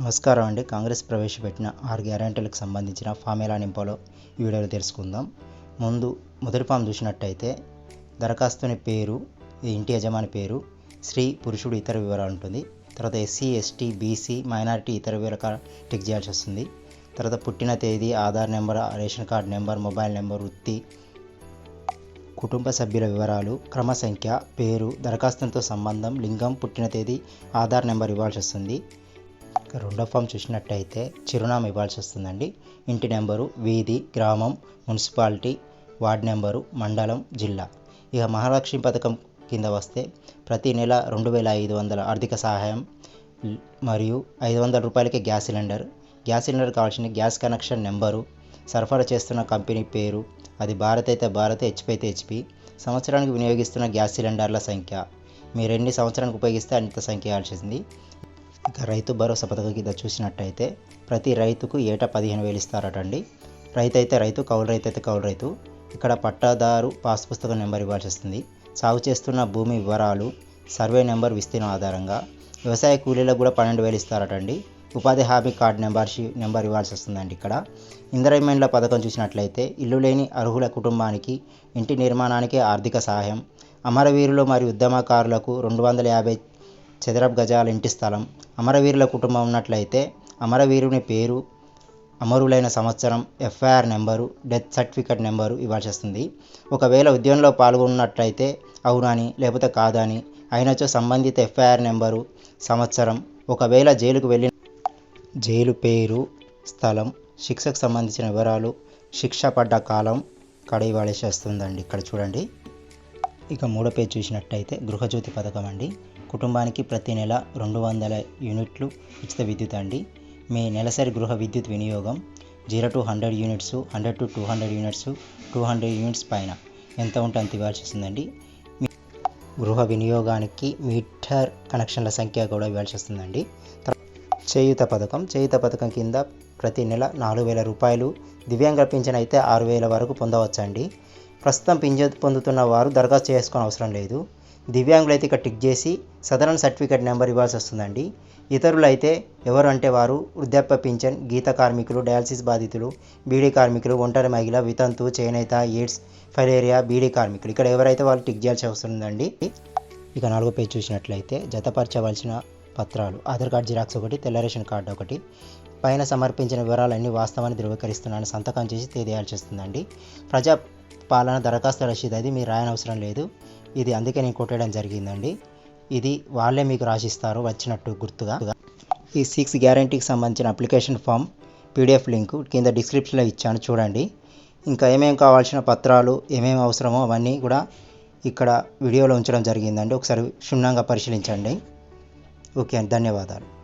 నమస్కారం అండి. కాంగ్రెస్ ప్రవేశపెట్టిన ఆరు గ్యారంటీలకు సంబంధించిన ఫామ్ ఎలా నింపాలో ఈ వీడియోలో తెలుసుకుందాం. ముందు మొదటి ఫామ్ చూసినట్టయితే దరఖాస్తుని పేరు ఇంటి యజమాని పేరు స్త్రీ పురుషుడు ఇతర వివరాలు ఉంటుంది. తర్వాత ఎస్సీ ఎస్టీ బీసీ మైనారిటీ ఇతర వివరాలు టిక్ చేయాల్సి వస్తుంది. తర్వాత పుట్టిన తేదీ Aadhaar number ration card number mobile number వృత్తి కుటుంబ సభ్యుల వివరాలు క్రమ సంఖ్య పేరు దరఖాస్తుతో సంబంధం లింగం పుట్టిన తేదీ ఆధార్ నెంబర్ ఇవ్వాల్సి వస్తుంది. రెండో ఫామ్ చూసినట్టయితే చిరునామా ఇవ్వాల్సి వస్తుందండి. ఇంటి నెంబరు వీధి గ్రామం మున్సిపాలిటీ వార్డ్ నెంబరు మండలం జిల్లా. ఇక మహాలక్ష్మి పథకం కింద వస్తే ప్రతి నెల రెండు వేల ఐదు వందల ఆర్థిక సహాయం మరియు ఐదు వందల రూపాయలకి గ్యాస్ సిలిండర్. గ్యాస్ సిలిండర్ కావాల్సిన గ్యాస్ కనెక్షన్ నెంబరు సరఫరా చేస్తున్న కంపెనీ పేరు అది భారత్ అయితే భారత్ హెచ్పి అయితే హెచ్పి సంవత్సరానికి వినియోగిస్తున్న గ్యాస్ సిలిండర్ల సంఖ్య. మీరు ఎన్ని సంవత్సరానికి ఉపయోగిస్తే అంత సంఖ్య ఇవ్వాల్సింది ఇక రైతు భరోసా పథకం కింద చూసినట్టయితే ప్రతి రైతుకు ఏటా పదిహేను వేలు ఇస్తారట అండి రైతు అయితే రైతు కౌలు రైతు అయితే కౌలు రైతు. ఇక్కడ పట్టాదారు పాస్ పుస్తకం నెంబర్ ఇవ్వాల్సి వస్తుంది. సాగు చేస్తున్న భూమి వివరాలు సర్వే నెంబర్ విస్తీర్ణం ఆధారంగా. వ్యవసాయ కూలీలకు కూడా పన్నెండు వేలు ఇస్తారట అండి ఉపాధి హామీ కార్డ్ నెంబర్ షీ- నెంబర్ ఇవ్వాల్సి వస్తుందండి ఇక్కడ. ఇంద్రమైన్ల పథకం చూసినట్లయితే ఇల్లు లేని అర్హుల కుటుంబానికి ఇంటి నిర్మాణానికి ఆర్థిక సహాయం. అమరవీరులు మరియు ఉద్యమకారులకు రెండు వందల యాభై చదరపు గజాల ఇంటి స్థలం అమరవీరుల కుటుంబం ఉన్నట్లయితే అమరవీరుని పేరు అమరులైన సంవత్సరం FIR number death certificate number ఇవ్వాల్సి వస్తుంది. ఒకవేళ ఉద్యమంలో పాల్గొన్నట్లయితే అవునని లేకపోతే కాదని అయినచో సంబంధిత ఎఫ్ఐఆర్ నెంబరు సంవత్సరం ఒకవేళ జైలుకు వెళ్ళిన జైలు పేరు స్థలం శిక్షకు సంబంధించిన వివరాలు శిక్ష పడ్డ కాలం కడ ఇవ్వాల్సి వస్తుందండి. ఇక్కడ చూడండి. ఇక మూడో పేజ్ చూసినట్టయితే గృహజ్యోతి పథకం అండి. కుటుంబానికి ప్రతి నెల రెండు వందల యూనిట్లు ఉచిత విద్యుత్ అండి. మీ నెలసరి గృహ విద్యుత్ వినియోగం zero to hundred units hundred to two hundred units two hundred units పైన ఎంత ఉంటే అంత ఇవ్వాల్సి వస్తుందండి. మీ గృహ వినియోగానికి మీటర్ కనెక్షన్ల సంఖ్య కూడా ఇవ్వాల్సి వస్తుందండి. చేయూత పథకం చేయూత పథకం కింద ప్రతి నెల నాలుగు వేల రూపాయలు దివ్యాంగ పింఛన్ అయితే ఆరు వేల వరకు పొందవచ్చండి. ప్రస్తుతం పింఛన్ పొందుతున్న వారు దరఖాస్తు చేసుకోని అవసరం లేదు. దివ్యాంగులు అయితే ఇక్కడ టిక్ చేసి సదరన్ సర్టిఫికేట్ నెంబర్ ఇవ్వాల్సి వస్తుందండి. ఇతరులు అయితే ఎవరు అంటే వారు వృద్ధాప్య పింఛన్ గీత కార్మికులు డయాలసిస్ బాధితులు బీడీ కార్మికులు ఒంటరి మహిళ వితంతు చేనేత ఎయిడ్స్ ఫైలేరియా బీడీ కార్మికులు. ఇక్కడ ఎవరైతే వాళ్ళు టిక్ చేయాల్సి వస్తుందండి ఇక నాలుగో పేజ్ చూసినట్లయితే జతపరచవలసిన పత్రాలు. ఆధార్ కార్డ్ జిరాక్స్ ఒకటి తెల్ల రేషన్ కార్డు ఒకటి పైన సమర్పించిన వివరాలన్నీ వాస్తవాన్ని ధృవీకరిస్తున్నాను సంతకం చేసి తెలియాల్సి వస్తుందండి. ప్రజా పాలన దరఖాస్తు రసీదు అది మీరు రాయనవసరం లేదు. ఇది అందుకే నేను కొట్టడం జరిగిందండి. ఇది వాళ్ళే మీకు రాసిస్తారు వచ్చినట్టు గుర్తుగా. ఈ సిక్స్ గ్యారంటీకి సంబంధించిన అప్లికేషన్ ఫామ్ పీడిఎఫ్ లింక్ కింద డిస్క్రిప్షన్లో ఇచ్చాను. చూడండి. ఇంకా ఏమేమి కావాల్సిన పత్రాలు ఏమేమి అవసరమో అవన్నీ కూడా ఇక్కడ వీడియోలో ఉంచడం జరిగిందండి. ఒకసారి క్షుణ్ణంగా పరిశీలించండి. ఓకే అండి. ధన్యవాదాలు.